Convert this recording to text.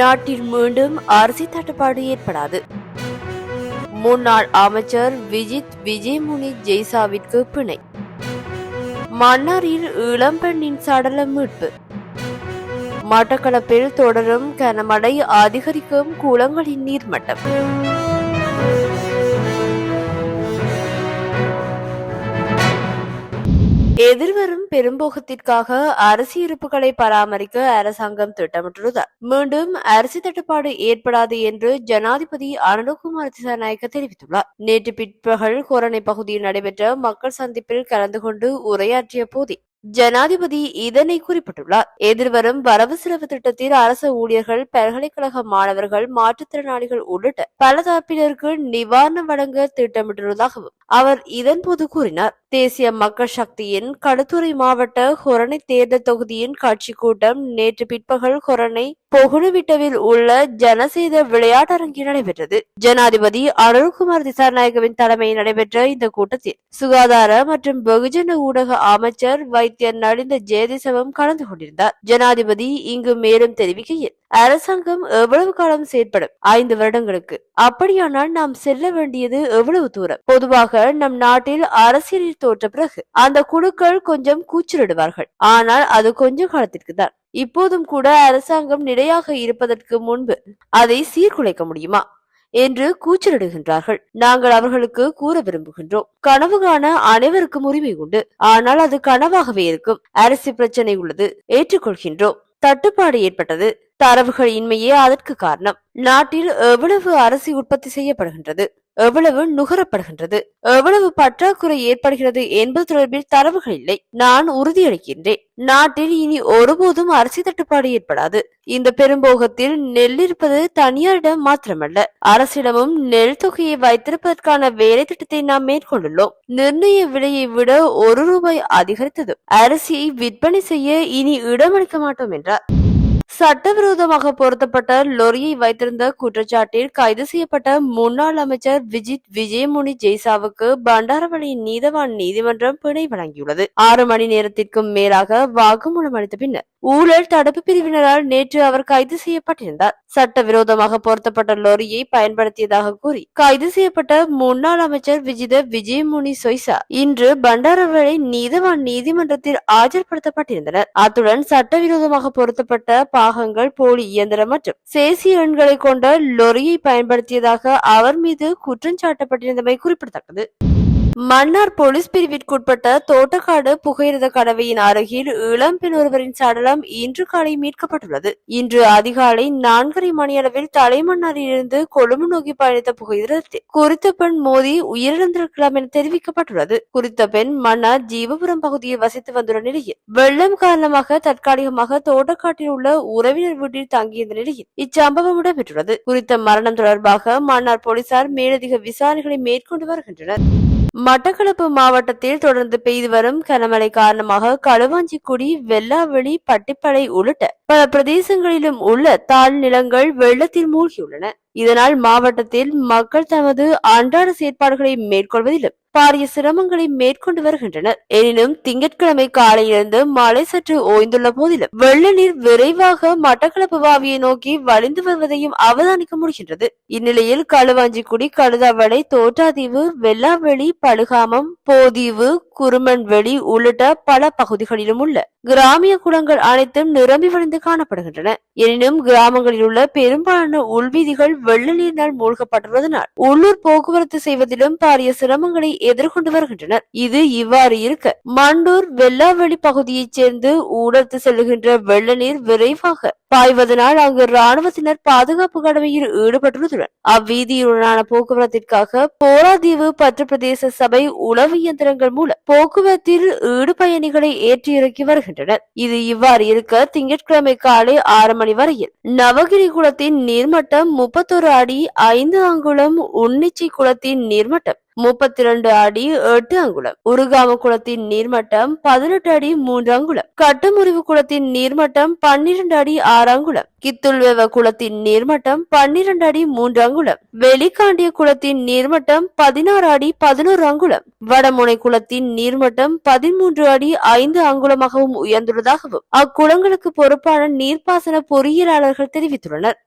நாட்டில் மீண்டும் அரிசி தட்டுப்பாடு ஏற்படாது. முன்னாள் அமைச்சர் விஜித் விஜயமுனி ஜெய்சாவிற்கு பிணை. மன்னாரில் இளம்பெண்ணின் சடலம் மீட்பு. மட்டக்களப்பில் தொடரும் கனமழை அதிகரிக்கும் குளங்களின் நீர்மட்டம். எதிர்வரும் பெரும்போகத்திற்காக அரிசி இருப்புகளை பராமரிக்க அரசாங்கம் திட்டமிட்டுள்ளது. மீண்டும் அரிசி தட்டுப்பாடு ஏற்படாது என்று ஜனாதிபதி அனுகுமார் திசாநாயக்க தெரிவித்துள்ளார். நேற்று பிற்பகல் கோரணை பகுதியில் நடைபெற்ற மக்கள் சந்திப்பில் கலந்து கொண்டு உரையாற்றிய போதே ஜனாதிபதி இதனை குறிப்பிட்டுள்ளார். எதிர்வரும் வரவு செலவு திட்டத்தில் அரசு ஊழியர்கள் பல்கலைக்கழக மாணவர்கள் மாற்றுத்திறனாளிகள் உள்ளிட்ட பல தரப்பினருக்கு நிவாரணம் வழங்க திட்டமிட்டுள்ளதாகவும் அவர் இதன்போது கூறினார். தேசிய மக்கள் சக்தியின் களுத்துறை மாவட்ட கொரணை தேர்தல் தொகுதியின் கட்சி கூட்டம் நேற்று பிற்பகல் கொரணை பொகுணுவிட்டவில் உள்ள ஜனசேத விளையாட்டரங்கில் நடைபெற்றது. ஜனாதிபதி அருள்குமார் திசாநாயகவின் தலைமையில் நடைபெற்ற இந்த கூட்டத்தில் சுகாதார மற்றும் வெகுஜன ஊடக அமைச்சர் வைத்தியர் நடிந்த ஜெயதிசவம் கலந்து கொண்டிருந்தார். ஜனாதிபதி இங்கு மேலும் தெரிவிக்கையில் அரசாங்கம் எவ்வளவு காலம் செயற்படும்? ஐந்து வருடங்களுக்கு. அப்படியானால் நாம் செல்ல வேண்டியது எவ்வளவு தூரம்? பொதுவாக நம் நாட்டில் அரசியலில் தோற்ற பிறகு அந்த குழுக்கள் கொஞ்சம் கூச்சலிடுவார்கள். ஆனால் அது கொஞ்ச காலத்திற்கு தான். இப்போதும் கூட அரசாங்கம் நிலையாக இருப்பதற்கு முன்பு அதை சீர்குலைக்க முடியுமா? என்று கூச்சலிடுகின்றார்கள். நாங்கள் அவர்களுக்கு கூற விரும்புகின்றோம். கனவு காண அனைவருக்கும் உரிமை உண்டு. ஆனால் அது கனவாகவே இருக்கும். அரசு பிரச்சனை உள்ளது. ஏற்றுக்கொள்கின்றோம். தட்டுப்பாடு ஏற்பட்டது. தரவுகள் இன்மையே அதற்கு காரணம். நாட்டில் எவ்வளவு அரிசி உற்பத்தி செய்யப்படுகின்றது? எவ்வளவு நுகரப்படுகின்றது? எவ்வளவு பற்றாக்குறை ஏற்படுகிறது என்பது தொடர்பில் தரவுகள் இல்லை. நான் உறுதியளிக்கின்றேன். நாட்டில் இனி ஒருபோதும் அரிசி தட்டுப்பாடு ஏற்படாது. இந்த பெரும்போகத்தில் நெல் இருப்பது தனியாரிடம் மாத்திரமல்ல. அரசிடமும் நெல் தொகையை வைத்திருப்பதற்கான வேலை திட்டத்தை நாம் மேற்கொண்டுள்ளோம். நிர்ணய விலையை விட ஒரு ரூபாய் அதிகரித்ததும் அரிசியை விற்பனை செய்ய இனி இடமளிக்க மாட்டோம் என்றார். சட்டவிரோதமாக பொருத்தப்பட்ட லொரியை வைத்திருந்த குற்றச்சாட்டில் கைது செய்யப்பட்ட முன்னாள் அமைச்சர் விஜித் விஜயமுனி ஜெய்சாவுக்கு பண்டாரவளி நீதவான் நீதிமன்றம் பிணை வழங்கியுள்ளது. ஆறு மணி நேரத்திற்கும் மேலாக வாக்குமூலம் அளித்த பின்னர் ஊழல் தடுப்பு பிரிவினரால் நேற்று அவர் கைது செய்யப்பட்டிருந்தார். சட்டவிரோதமாக பொருத்தப்பட்ட லொரியை பயன்படுத்தியதாக கூறி கைது செய்யப்பட்ட முன்னாள் அமைச்சர் விஜித விஜயமுனி சொய்சா இன்று பண்டாரவளை நீதவான் நீதிமன்றத்தில் ஆஜர்படுத்தப்பட்டிருந்தனர். அத்துடன் சட்டவிரோதமாக பொருத்தப்பட்ட பாகங்கள் போலி இயந்திரம் மற்றும் சேசி எண்களை கொண்ட லொரியை பயன்படுத்தியதாக அவர் மீது குற்றம் சாட்டப்பட்டிருந்தமை குறிப்பிடத்தக்கது. மன்னார் போலீஸ் பிரிவிற்குட்பட்ட தோட்டக்காடு புகையிரத கடவையின் அருகில் இளம்பெண் ஒருவரின் சடலம் இன்று காலை மீட்கப்பட்டுள்ளது. இன்று அதிகாலை நான்கரை மணியளவில் தலைமன்னாரிலிருந்து கொழும்பு நோக்கி பயணித்த புகையிரதத்தில் குறித்த பெண் மோதி உயிரிழந்திருக்கலாம் என தெரிவிக்கப்பட்டுள்ளது. குறித்த பெண் மன்னார் ஜீவபுரம் பகுதியில் வசித்து வந்துள்ள நிலையில் வெள்ளம் காரணமாக தற்காலிகமாக தோட்டக்காட்டில் உள்ள உறவினர் வீட்டில் தங்கியிருந்த நிலையில் இச்சம்பவம் இடம்பெற்றுள்ளது. குறித்த மரணம் தொடர்பாக மன்னார் போலீசார் மேலதிக விசாரணைகளை மேற்கொண்டு வருகின்றனர். மட்டக்களப்பு மாவட்டத்தில் தொடர்ந்து பெய்து வரும் கனமழை காரணமாக களுவாஞ்சிக்குடி வெள்ளாவெளி பட்டிப்பளை உள்ளிட்ட பல பிரதேசங்களிலும் உள்ள தாழ் நிலங்கள் வெள்ளத்தில் மூழ்கியுள்ளன. இதனால் மாவட்டத்தில் மக்கள் தமது அன்றாட செயற்பாடுகளை மேற்கொள்வதிலும் பாரிய சிரமங்களை மேற்கொண்டு வருகின்றனர். எனினும் திங்கட்கிழமை காலையிலிருந்து மழை சற்று ஓய்ந்துள்ள போதிலும் வெள்ள நீர் விரைவாக மட்டக்களப்பு வாவியை நோக்கி வழிந்து வருவதையும் அவதானிக்க முடிகின்றது. இந்நிலையில் களுவாஞ்சிக்குடி கழுதாவளை தோட்டாதீவு வெள்ளாவெளி பழுகாமம் போதீவு குருமன்வெளி உள்ளிட்ட பல பகுதிகளிலும் உள்ள கிராமிய குளங்கள் அனைத்தும் நிரம்பி வழிந்து காணப்படுகின்றன. எனினும் கிராமங்களில் உள்ள பெரும்பாலான உள்வீதிகள் வெள்ள நீரினால் மூழ்கப்பட்டுள்ளதனால் உள்ளூர் போக்குவரத்து செய்வதிலும் பாரிய சிரமங்களை எதிர்கொண்டு வருகின்றனர். இது இவ்வாறு இருக்க மண்டூர் வெள்ளாவெளி பகுதியைச் சேர்ந்து ஊடர்த்து செல்கின்ற வெள்ள நீர் விரைவாக பாய்வதனால் அங்கு ராணுவத்தினர் பாதுகாப்பு கடமையில் ஈடுபட்டுள்ளதுடன் அவ்வீதியுடனான போக்குவரத்திற்காக போராதீவு பற்று பிரதேச சபை உளவு இயந்திரங்கள் மூலம் போக்குவரத்தில் ஈடுபயணிகளை ஏற்றி இறக்கி வருகின்றனர். இது இவ்வாறு இருக்க திங்கட்கிழமை காலை ஆறு மணி வரையில் நவகிரி குளத்தின் நீர்மட்டம் முப்பத்தொரு அடி ஐந்து அங்குலம் உன்னிச்சி குளத்தின் நீர்மட்டம் முப்பத்தி இரண்டு அடி எட்டு அங்குலம். உருகாம குளத்தின் நீர்மட்டம் பதினெட்டு அடி மூன்று அங்குலம். கட்டுமுறிவு குளத்தின் நீர்மட்டம் பன்னிரண்டு அடி ஆறு அங்குலம். கித்துள்வெவ குளத்தின் நீர்மட்டம் பன்னிரண்டு அடி மூன்று அங்குலம். வெளிக்காண்டிய குளத்தின் நீர்மட்டம் பதினாறு அடி பதினோரு அங்குலம். வடமுனை குளத்தின் நீர்மட்டம் பதிமூன்று அடி ஐந்து அங்குலமாகவும் உயர்ந்துள்ளதாகவும் அக்குளங்களுக்கு பொறுப்பான நீர்ப்பாசன பொறியியலாளர்கள் தெரிவித்துள்ளனர்.